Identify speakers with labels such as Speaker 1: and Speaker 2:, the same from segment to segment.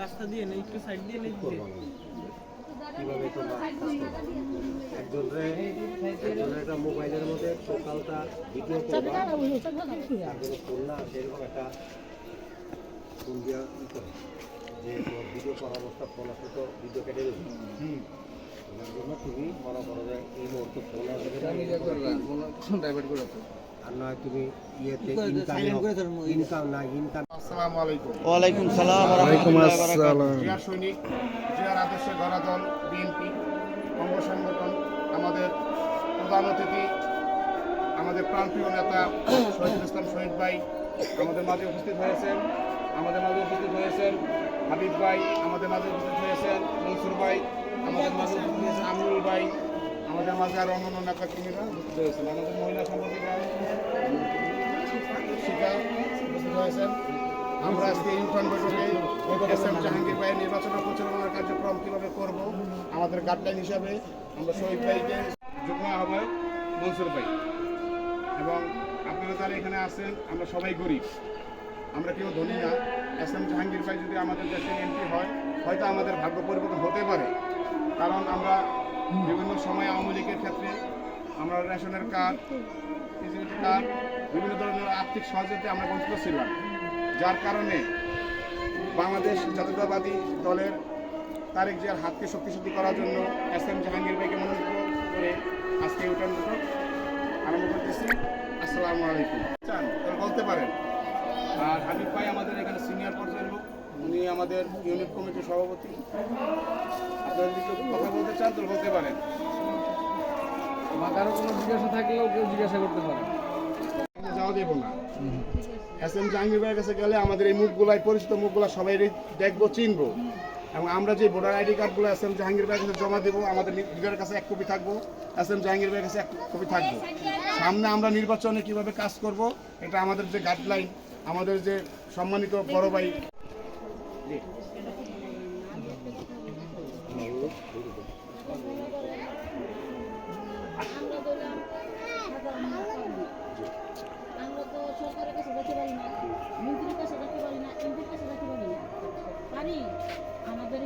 Speaker 1: রাস্তা দিয়ে নেই একটু সাইড দিয়ে নেই।
Speaker 2: কীভাবে তোমরা কাজ একজনের একজনের একটা মোবাইলের মধ্যে সকালটা ভিডিও করবা। একজনের ফোন না সেরকম একটা ফোন দিয়া ই করে। যে তোমার ভিডিও করা অবস্থা ফোন আসলে তো ভিডিও কেটে দেবে। তুমি মনে করো যে এই মুহূর্তে ফোন আসবে আর নয় তুমি ইয়েতে ইনকাম ইনকাম না ইনকাম
Speaker 3: আসসালামু আলাইকুম।
Speaker 4: ওয়ালাইকুম সালাম ওয়ালাইকুম আসসালাম।
Speaker 3: জিয়া সৈনিক জিয়ার আদর্শে গড়া দল বিএনপি অঙ্গ সংগঠন আমাদের প্রধান অতিথি আমাদের প্রাণপ্রিয় নেতা শহীদুল ইসলাম শহীদ ভাই আমাদের মাঝে উপস্থিত হয়েছেন আমাদের মাঝে উপস্থিত হয়েছেন হাবিব ভাই আমাদের মাঝে উপস্থিত হয়েছেন মনসুর ভাই আমাদের মাঝে উপস্থিত হয়েছেন আমিনুল ভাই আমাদের মাঝে আর অন্যান্য নেতা কর্মীরা উপস্থিত হয়েছেন। আমাদের মহিলা সম্পর্কিতা শিকা উপস্থিত হয়েছেন। আমরা আজকে ইউনিয়ন বৈঠকে এস এম জাহাঙ্গীর ভাইয়ের নির্বাচন পরিচালনার কার্যক্রম কীভাবে করব, আমাদের গাইডলাইন হিসাবে আমরা শহীদ ভাইকে যুগ্ম আহ্বায়ক মনসুর ভাই। এবং আপনারা যারা এখানে আছেন, আমরা সবাই গরিব। আমরা কেউ ধনী না। এস এম জাহাঙ্গীর ভাই যদি আমাদের দেশের এমপি হয়, হয়তো আমাদের ভাগ্য পরিবর্তন হতে পারে। কারণ আমরা বিভিন্ন সময় আওয়ামী লীগের ক্ষেত্রে আমরা রেশনের কার্ড কার্ড, বিভিন্ন ধরনের আর্থিক সহযোগিতা আমরা বঞ্চিত ছিলাম যার কারণে বাংলাদেশ জাতীয়তাবাদী দলের তারেক জিয়ার হাতকে শক্তিশালী করার জন্য এস এম জাহাঙ্গীর ভাইকে মনোনীত করে আজকে ইউটার্ন বৈঠক আরম্ভ করতেছি। আসসালামু আলাইকুম। চান বলতে পারেন। আর হাবিব ভাই আমাদের এখানে সিনিয়র পর্যায়ের লোক, উনি আমাদের ইউনিট কমিটির সভাপতি। আপনারা যদি কথা বলতে চান, তাহলে বলতে পারেন।
Speaker 1: বা কারও কোনো জিজ্ঞাসা থাকলেও কেউ জিজ্ঞাসা করতে পারে।
Speaker 3: এখানে যাওয়া দেব না। এস এম জাহাঙ্গীর ভাইয়ের কাছে গেলে আমাদের এই মুখগুলাই, পরিচিত মুখগুলা সবাই দেখব, চিনবো। এবং আমরা যে ভোটার আইডি কার্ডগুলো এস এম জাহাঙ্গীর ভাইয়ের কাছে জমা দেবো, আমাদের লিডারের কাছে এক কপি থাকব, এস এম জাহাঙ্গীর ভাইয়ের কাছে এক কপি থাকব। সামনে আমরা নির্বাচনে কীভাবে কাজ করব, এটা আমাদের যে গাইডলাইন আমাদের যে সম্মানিত বড় ভাই।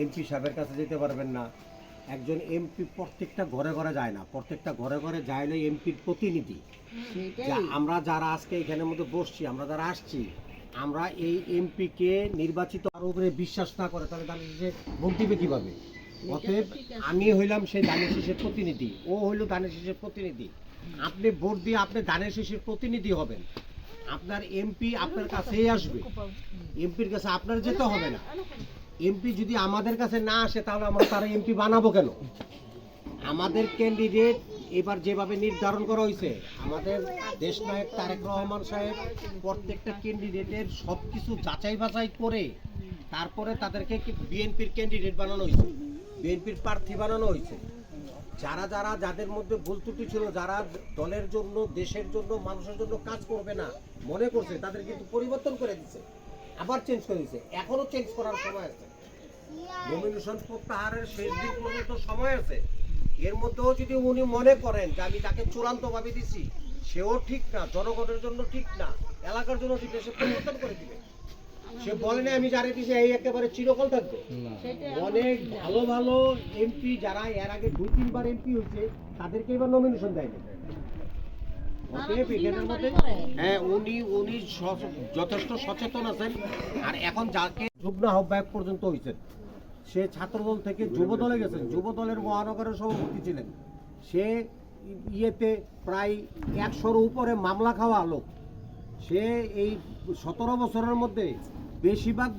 Speaker 2: এমপি সাহেবের কাছে যেতে পারবেন না। একজন এমপি প্রত্যেকটা ঘরে ঘরে যায় না। প্রত্যেকটা ঘরে ঘরে যায় না এমপির প্রতিনিধি। আমরা যারা আজকে এখানের মধ্যে বসছি আমরা যারা আসছি আমরা এই এমপিকে নির্বাচিত তার উপরে বিশ্বাস না করে তাহলে দানের শেষে ভোট দিবে কীভাবে? অতএব আমি হইলাম সেই দানের শেষের প্রতিনিধি। ও হইল দানের শেষের প্রতিনিধি। আপনি ভোট দিয়ে আপনি দানের শেষের প্রতিনিধি হবেন। আপনার এমপি আপনার কাছেই আসবে। এমপির কাছে আপনার যেতে হবে না। এমপি যদি আমাদের কাছে না আসে, তাহলে আমরা তারা এমপি বানাবো কেন? আমাদের ক্যান্ডিডেট এবার যেভাবে নির্ধারণ করা হয়েছে, আমাদের দেশ নায়ক তারেক রহমান সাহেব প্রত্যেকটা ক্যান্ডিডেটের সব কিছু যাচাই বাছাই করে তারপরে তাদেরকে বিএনপির ক্যান্ডিডেট বানানো হয়েছে, বিএনপির প্রার্থী বানানো হয়েছে। যারা যারা যাদের মধ্যে ভুল ত্রুটি ছিল, যারা দলের জন্য, দেশের জন্য, মানুষের জন্য কাজ করবে না মনে করছে, তাদের কিন্তু পরিবর্তন করে দিচ্ছে। আবার চেঞ্জ করে দিচ্ছে এখনও চেঞ্জ করার সময় আছে। নমিনেশন প্রত্যাহারের শেষ দিন পর্যন্ত সময় আছে। এর মধ্যেও যদি উনি মনে করেন যে আমি তাকে চূড়ান্ত ভাবে দিছি সেও ঠিক না জনগণের জন্য ঠিক না এলাকার জন্য ঠিক না সে পরিবর্তন করে দিবে। সে বলে না আমি যারা দিছি এই একেবারে চিরকাল থাকবে। অনেক ভালো ভালো এমপি যারা এর আগে দুই তিনবার এমপি হয়েছে তাদেরকে এবার নমিনেশন দেয়নি। অতএব এখানের মধ্যে? হ্যাঁ উনি উনি যথেষ্ট সচেতন আছেন। আর এখন যাকে যুগ্ম আহ্বায়ক পর্যন্ত হয়েছেন সে ছাত্রদল থেকে যুব দলে গেছেন যুব দলের মহানগরের সভাপতি ছিলেন। সে ইয়েতে প্রায় একশোর উপরে মামলা খাওয়া লোক। সে এই সতেরো বছরের মধ্যে বেশিরভাগ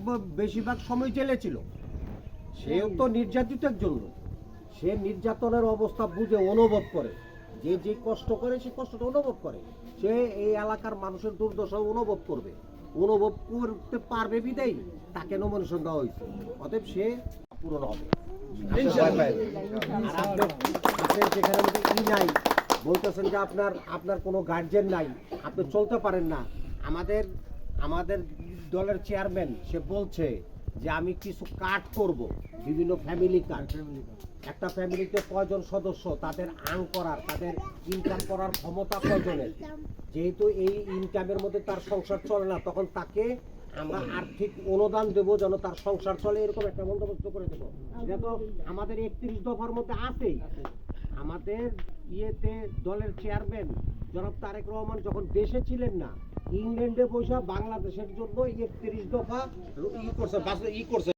Speaker 2: বেশিরভাগ সময় জেলে ছিল। সেও তো নির্যাতিত একজন লোক। সে নির্যাতনের অবস্থা বুঝে অনুভব করে। যে যে কষ্ট করে সে কষ্টটা অনুভব করে। সে এই এলাকার মানুষের দুর্দশা অনুভব করবে। অনুভব করতে পারবে বিদায়। তাকে নমিনেশন দেওয়া হয়েছে। অতএব সে পূরণ হবে। আপনার আপনার যেখানে ই নাই। বলতেছেন যে আপনার আপনার কোনো গার্জেন নাই। আপনি চলতে পারেন না। আমাদের আমাদের দলের চেয়ারম্যান সে বলছে যে আমি কিছু কাট করব বিভিন্ন ফ্যামিলি কার্ড একটা ফ্যামিলিতে কয়জন সদস্য তাদের আং করার তাদের ইনকাম করার ক্ষমতা কয়জনের? যেহেতু এই ইনকামের মধ্যে তার সংসার চলে না তখন তাকে আমরা আর্থিক অনুদান দেব যেন তার সংসার চলে এরকম একটা বন্দোবস্ত করে দেবো। এটা তো আমাদের একত্রিশ দফার মধ্যে আছেই। আমাদের ইয়েতে দলের চেয়ারম্যান জনাব তারেক রহমান যখন দেশে ছিলেন না ইংল্যান্ডে বসে বাংলাদেশের জন্য একত্রিশ দফা ই করছে ই করছে।